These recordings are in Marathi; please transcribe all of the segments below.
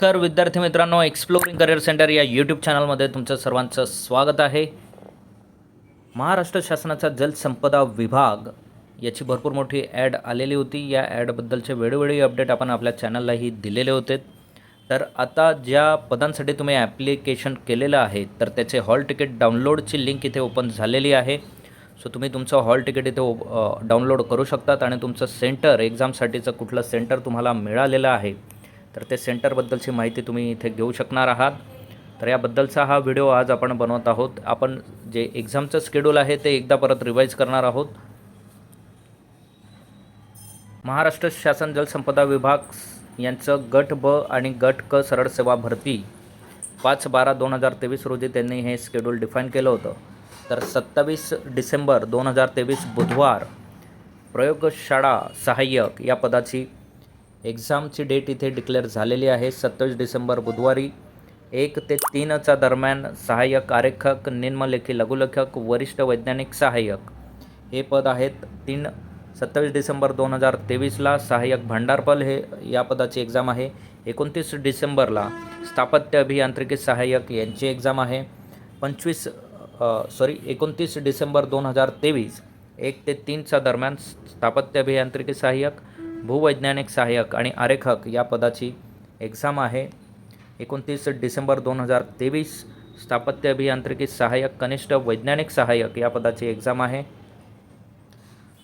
कर विद्यार्थी मित्रांनो एक्सप्लोरिंग करिअर सेंटर या यूट्यूब चॅनलमध्ये तुमचं सर्वांचं स्वागत आहे. महाराष्ट्र शासनाचा जलसंपदा विभाग याची भरपूर मोठी ॲड आलेली होती. या ॲडबद्दलचे वेळोवेळी अपडेट आपण आपल्या चॅनललाही दिलेले होते. तर आता ज्या पदांसाठी तुम्ही ॲप्लिकेशन केलेलं आहे तर त्याचे हॉल तिकीट डाउनलोडची लिंक इथे ओपन झालेली आहे. सो तुम्ही तुमचं हॉल तिकीट इथे डाउनलोड करू शकतात आणि तुमचं सेंटर एक्झामसाठीचं कुठलं सेंटर तुम्हाला मिळालेलं आहे. तर ते सेंटरबद्दलची माहिती तुम्ही इथे घेऊ शकणार आहात. तर याबद्दलचा हा व्हिडिओ आज आपण बनवत आहोत. आपण जे एक्झामचं स्केड्यूल आहे ते एकदा परत रिवाईज करणार आहोत. महाराष्ट्र शासन जलसंपदा विभाग यांचं गट ब आणि गट क सरळ सेवा भरती पाच बारा दोन हजार तेवीस रोजी त्यांनी हे स्केड्यूल डिफाईन केलं होतं. तर सत्तावीस डिसेंबर दोन हजार तेवीस बुधवार प्रयोगशाळा सहाय्यक या पदाची एक्झामची डेट इथे डिक्लेअर झालेली आहे सत्तावीस डिसेंबर बुधवारी. एक ते तीनच्या दरम्यान सहाय्यक आरेखक निम्नलेखी लघुलेखक वरिष्ठ वैज्ञानिक सहाय्यक. हे पद आहेत तीन सत्तावीस डिसेंबर दोन हजार तेवीसला. सहाय्यक भांडारपल हे या पदाची एक्झाम आहे. एकोणतीस डिसेंबरला स्थापत्य अभियांत्रिकी सहाय्यक यांची एक्झाम आहे. पंचवीस सॉरी एकोणतीस डिसेंबर दोन हजार तेवीस. एक ते तीनच्या दरम्यान स्थापत्य अभियांत्रिकी सहाय्यक भूवैज्ञानिक सहाय्यक आणि आरेखक या पदाची एक्झाम आहे. एकोणतीस डिसेंबर दोन हजार तेवीस स्थापत्य अभियांत्रिकी सहाय्यक कनिष्ठ वैज्ञानिक सहाय्यक या पदाची एक्झाम आहे.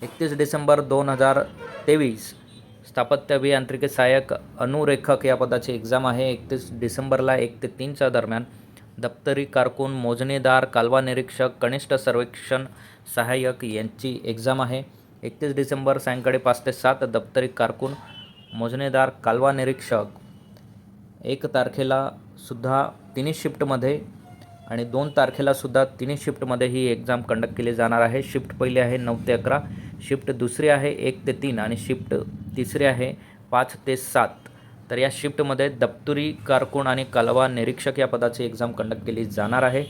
एकतीस डिसेंबर दोन हजार तेवीस स्थापत्य अभियांत्रिकी सहाय्यक अनुरेखक या पदाची एक्झाम आहे. एकतीस डिसेंबरला एक ते तीनच्या दरम्यान दप्तरी कारकून मोजणीदार कालवा निरीक्षक कनिष्ठ सर्वेक्षण सहाय्यक यांची एक्झाम आहे. एकतीस डिसेंबर सायंकाळी पाच ते सात दप्तरी कारकून मोजणेदार कालवा निरीक्षक. एक तारखेला सुद्धा तिन्ही शिफ्टमध्ये आणि दोन तारखेला सुद्धा तिन्ही शिफ्टमध्ये ही एक्झाम कंडक्ट केली जाणार आहे. शिफ्ट पहिली आहे नऊ ते अकरा शिफ्ट दुसरी आहे एक ते तीन आणि शिफ्ट तिसरी आहे पाच ते सात. तर या शिफ्टमध्ये दप्तुरी कारकून आणि कालवा निरीक्षक या पदाची एक्झाम कंडक्ट केली जाणार आहे.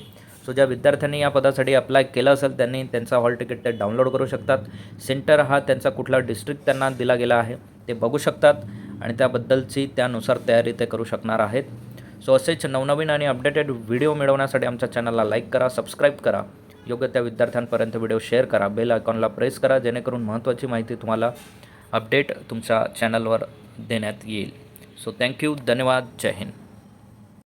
सो ज्या विद्यार्थ्यांनी या पदासाठी अप्लाय केलं असेल त्यांनी त्यांचा हॉल तिकीट ते डाउनलोड करू शकतात. सेंटर हा त्यांचा कुठला डिस्ट्रिक्ट त्यांना दिला गेला आहे ते बघू शकतात आणि त्याबद्दलची त्यानुसार तयारी ते करू शकणार आहेत. सो असेच नवनवीन आणि अपडेटेड व्हिडिओ मिळवण्यासाठी आमच्या चॅनलला लाईक करा सबस्क्राईब करा. योग्य त्या विद्यार्थ्यांपर्यंत व्हिडिओ शेअर करा. बेल आयकॉनला प्रेस करा जेणेकरून महत्त्वाची माहिती तुम्हाला अपडेट तुमच्या चॅनलवर देण्यात येईल. सो थँक्यू धन्यवाद जय हिंद.